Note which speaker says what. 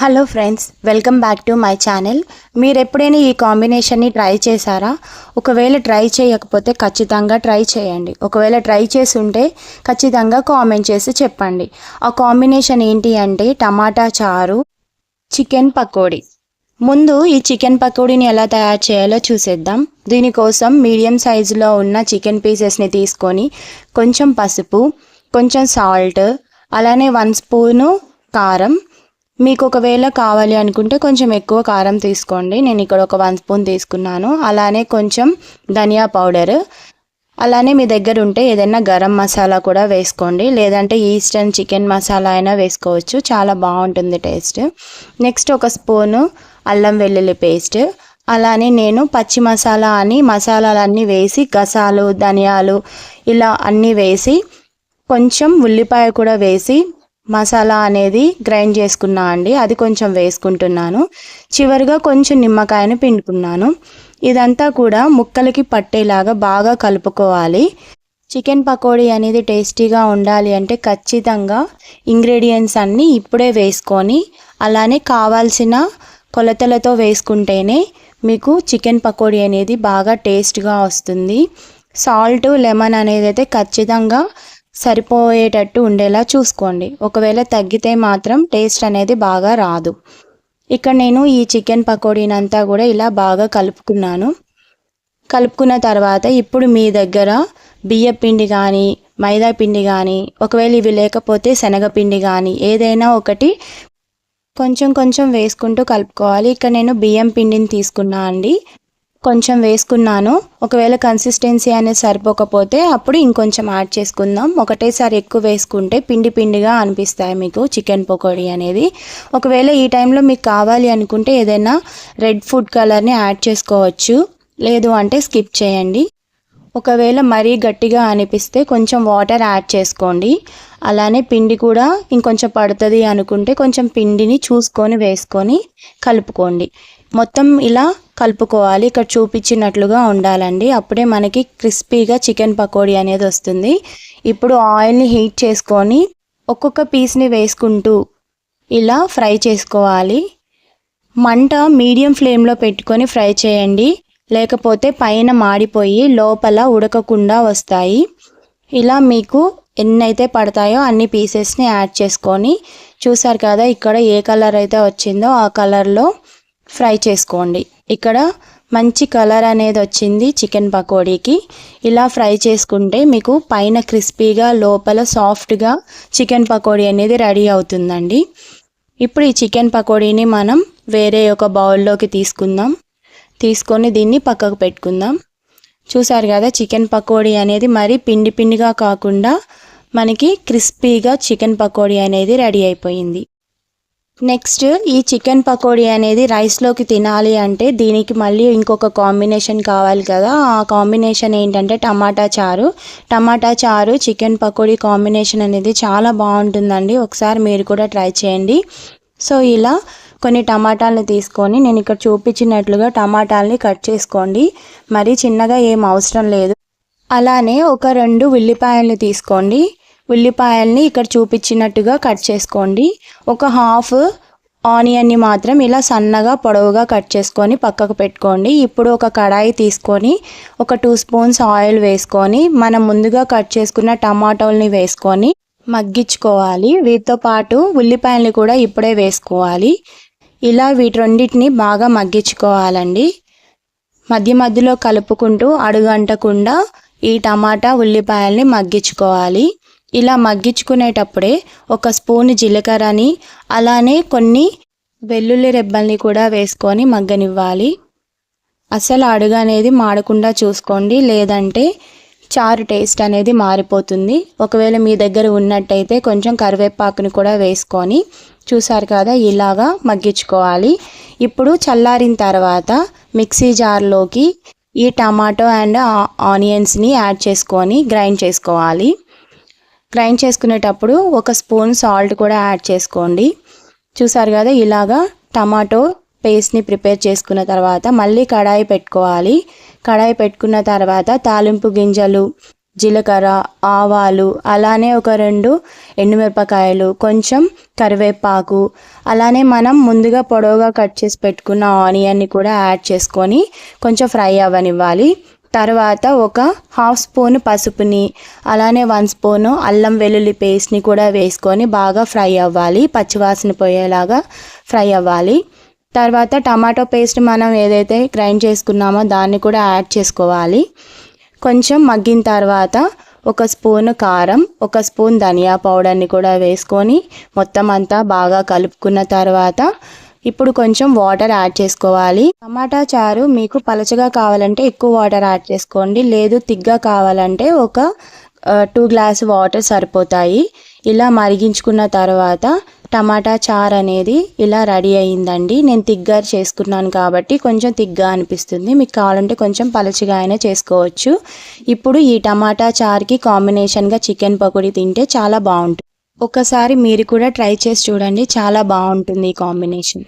Speaker 1: Hello friends welcome back to my channel మీరు ఎప్పుడైనా ఈ కాంబినేషన్ని ట్రై చేశారా? ఒకవేళ ట్రై చేయకపోతే ఖచ్చితంగా ట్రై చేయండి. ఒకవేళ ట్రై చేసి ఉంటే ఖచ్చితంగా కామెంట్ చేసి చెప్పండి. ఆ కాంబినేషన్ ఏంటి అంటే టమాటా చారు చికెన్ పకోడీ. ముందు ఈ చికెన్ పకోడీని ఎలా తయారు చేయాలో చూసేద్దాం. దీనికోసం మీడియం సైజులో ఉన్న చికెన్ పీసెస్ని తీసుకొని కొంచెం పసుపు కొంచెం సాల్ట్ అలానే వన్ స్పూను కారం మీకు ఒకవేళ కావాలి అనుకుంటే కొంచెం ఎక్కువ కారం తీసుకోండి. నేను ఇక్కడ ఒక వన్ స్పూన్ తీసుకున్నాను. అలానే కొంచెం ధనియా పౌడర్. అలానే మీ దగ్గర ఉంటే ఏదైనా గరం మసాలా కూడా వేసుకోండి. లేదంటే ఈస్టర్న్ చికెన్ మసాలా అయినా వేసుకోవచ్చు. చాలా బాగుంటుంది టేస్ట్. నెక్స్ట్ ఒక స్పూను అల్లం వెల్లుల్లి పేస్ట్. అలానే నేను పచ్చి మసాలా అని మసాలాలన్నీ వేసి గసాలు ధనియాలు ఇలా అన్నీ వేసి కొంచెం ఉల్లిపాయ కూడా వేసి మసాలా అనేది గ్రైండ్ చేసుకున్నా అండి. అది కొంచెం వేసుకుంటున్నాను. చివరిగా కొంచెం నిమ్మకాయను పిండుకున్నాను. ఇదంతా కూడా ముక్కలకి పట్టేలాగా బాగా కలుపుకోవాలి. చికెన్ పకోడీ అనేది టేస్టీగా ఉండాలి అంటే ఖచ్చితంగా ఇంగ్రీడియంట్స్ అన్నీ ఇప్పుడే వేసుకొని అలానే కావాల్సిన కొలతలతో వేసుకుంటేనే మీకు చికెన్ పకోడీ అనేది బాగా టేస్ట్గా వస్తుంది. సాల్ట్ లెమన్ అనేది అయితే ఖచ్చితంగా సరిపోయేటట్టు ఉండేలా చూసుకోండి. ఒకవేళ తగ్గితే మాత్రం టేస్ట్ అనేది బాగా రాదు. ఇక్కడ నేను ఈ చికెన్ పకోడీనంతా కూడా ఇలా బాగా కలుపుకున్నాను. కలుపుకున్న తర్వాత ఇప్పుడు మీ దగ్గర బియ్య పిండి కానీ మైదా పిండి కానీ ఒకవేళ ఇవి లేకపోతే శనగపిండి కానీ ఏదైనా ఒకటి కొంచెం కొంచెం వేసుకుంటూ కలుపుకోవాలి. ఇక్కడ నేను బియ్యం పిండిని తీసుకున్నా అండి. కొంచెం వేసుకున్నాను. ఒకవేళ కన్సిస్టెన్సీ అనేది సరిపోకపోతే అప్పుడు ఇంకొంచెం యాడ్ చేసుకుందాం. ఒకటేసారి ఎక్కువ వేసుకుంటే పిండి పిండిగా అనిపిస్తాయి మీకు చికెన్ పకోడీ అనేది. ఒకవేళ ఈ టైంలో మీకు కావాలి అనుకుంటే ఏదైనా రెడ్ ఫుడ్ కలర్ని యాడ్ చేసుకోవచ్చు. లేదు అంటే స్కిప్ చేయండి. ఒకవేళ మరీ గట్టిగా అనిపిస్తే కొంచెం వాటర్ యాడ్ చేసుకోండి. అలానే పిండి కూడా ఇంకొంచెం పడుతుంది అనుకుంటే కొంచెం పిండిని చూసుకొని వేసుకొని కలుపుకోండి. మొత్తం ఇలా కలుపుకోవాలి. ఇక్కడ చూపించినట్లుగా ఉండాలండి. అప్పుడే మనకి క్రిస్పీగా చికెన్ పకోడీ అనేది వస్తుంది. ఇప్పుడు ఆయిల్ని హీట్ చేసుకొని ఒక్కొక్క పీస్ని వేసుకుంటూ ఇలా ఫ్రై చేసుకోవాలి. మంట మీడియం ఫ్లేమ్లో పెట్టుకొని ఫ్రై చేయండి. లేకపోతే పైన మాడిపోయి లోపల ఉడకకుండా వస్తాయి. ఇలా మీకు ఎన్నైతే పడతాయో అన్ని పీసెస్ని యాడ్ చేసుకొని చూసారు కదా ఇక్కడ ఏ కలర్ అయితే వచ్చిందో ఆ కలర్లో ఫ్రై చేసుకోండి. ఇక్కడ మంచి కలర్ అనేది వచ్చింది చికెన్ పకోడీకి. ఇలా ఫ్రై చేసుకుంటే మీకు పైన క్రిస్పీగా లోపల సాఫ్ట్గా చికెన్ పకోడీ అనేది రెడీ అవుతుందండి. ఇప్పుడు ఈ చికెన్ పకోడీని మనం వేరే ఒక బౌల్లోకి తీసుకుందాం. తీసుకొని దీన్ని పక్కకు పెట్టుకుందాం. చూసారు కదా చికెన్ పకోడీ అనేది మరి పిండి పిండిగా కాకుండా మనకి క్రిస్పీగా చికెన్ పకోడీ అనేది రెడీ అయిపోయింది. నెక్స్ట్ ఈ చికెన్ పకోడీ అనేది రైస్లోకి తినాలి అంటే దీనికి మళ్ళీ ఇంకొక కాంబినేషన్ కావాలి కదా. ఆ కాంబినేషన్ ఏంటంటే టమాటా చారు. టమాటా చారు చికెన్ పకోడీ కాంబినేషన్ అనేది చాలా బాగుంటుందండి. ఒకసారి మీరు కూడా ట్రై చేయండి. సో ఇలా కొన్ని టమాటాలను తీసుకొని నేను ఇక్కడ చూపించినట్లుగా టమాటాలని కట్ చేసుకోండి. మరీ చిన్నగా ఏం అవసరం లేదు. అలానే ఒక రెండు ఉల్లిపాయలు తీసుకోండి. ఉల్లిపాయల్ని ఇక్కడ చూపించినట్టుగా కట్ చేసుకోండి. ఒక హాఫ్ ఆనియన్ని మాత్రం ఇలా సన్నగా పొడవుగా కట్ చేసుకొని పక్కకు పెట్టుకోండి. ఇప్పుడు ఒక కడాయి తీసుకొని ఒక టూ స్పూన్స్ ఆయిల్ వేసుకొని మనం ముందుగా కట్ చేసుకున్న టమాటోల్ని వేసుకొని మగ్గించుకోవాలి. వీటితో పాటు ఉల్లిపాయల్ని కూడా ఇప్పుడే వేసుకోవాలి. ఇలా వీటి రెండింటిని బాగా మగ్గించుకోవాలండి. మధ్య మధ్యలో కలుపుకుంటూ అడుగంటకుండా ఈ టమాటా ఉల్లిపాయల్ని మగ్గించుకోవాలి. ఇలా మగ్గించుకునేటప్పుడే ఒక స్పూన్ జీలకర్రని అలానే కొన్ని వెల్లుల్లి రెబ్బల్ని కూడా వేసుకొని మగ్గనివ్వాలి. అసలు అడుగు అనేది మాడకుండా చూసుకోండి లేదంటే చారు టేస్ట్ అనేది మారిపోతుంది. ఒకవేళ మీ దగ్గర ఉన్నట్టయితే కొంచెం కరివేపాకుని కూడా వేసుకొని చూసారు కదా ఇలాగా మగ్గించుకోవాలి. ఇప్పుడు చల్లారిన తర్వాత మిక్సీ జార్లోకి ఈ టమాటో అండ్ ఆనియన్స్ని యాడ్ చేసుకొని గ్రైండ్ చేసుకోవాలి. గ్రైండ్ చేసుకునేటప్పుడు ఒక స్పూన్ సాల్ట్ కూడా యాడ్ చేసుకోండి. చూసారు కదా ఇలాగా టమాటో పేస్ట్ని ప్రిపేర్ చేసుకున్న తర్వాత మళ్ళీ కడాయి పెట్టుకోవాలి. కడాయి పెట్టుకున్న తర్వాత తాలింపు గింజలు జీలకర్ర ఆవాలు అలానే ఒక రెండు ఎండుమిరపకాయలు కొంచెం కరివేపాకు అలానే మనం ముందుగా పొడవుగా కట్ చేసి పెట్టుకున్న ఆనియన్ని కూడా యాడ్ చేసుకొని కొంచెం ఫ్రై అవ్వనివ్వాలి. తర్వాత ఒక హాఫ్ స్పూన్ పసుపుని అలానే వన్ స్పూను అల్లం వెల్లుల్లి పేస్ట్ని కూడా వేసుకొని బాగా ఫ్రై అవ్వాలి పచ్చివాసన పోయేలాగా ఫ్రై అవ్వాలి. తర్వాత టమాటో పేస్ట్ మనం ఏదైతే గ్రైండ్ చేసుకున్నామో దాన్ని కూడా యాడ్ చేసుకోవాలి. కొంచెం మగ్గిన తర్వాత ఒక స్పూన్ కారం ఒక స్పూన్ ధనియా పౌడర్ని కూడా వేసుకొని మొత్తం అంతా బాగా కలుపుకున్న తర్వాత ఇప్పుడు కొంచెం వాటర్ యాడ్ చేసుకోవాలి. టమాటా చారు మీకు పలచగా కావాలంటే ఎక్కువ వాటర్ యాడ్ చేసుకోండి. లేదు తిగ్గా కావాలంటే ఒక టూ గ్లాస్ వాటర్ సరిపోతాయి. ఇలా మరిగించుకున్న తర్వాత టమాటా చార్ అనేది ఇలా రెడీ అయ్యిందండి నేను తిగ్గా చేసుకున్నాను కాబట్టి కొంచెం తిగ్గా అనిపిస్తుంది. మీకు కావాలంటే కొంచెం పలచగా అయినా చేసుకోవచ్చు. ఇప్పుడు ఈ టమాటా చార్కి కాంబినేషన్గా చికెన్ పకోడీ తింటే చాలా బాగుంటుంది. ఒకసారి మీరు కూడా ట్రై చేసి చూడండి. చాలా బాగుంటుంది ఈ కాంబినేషన్.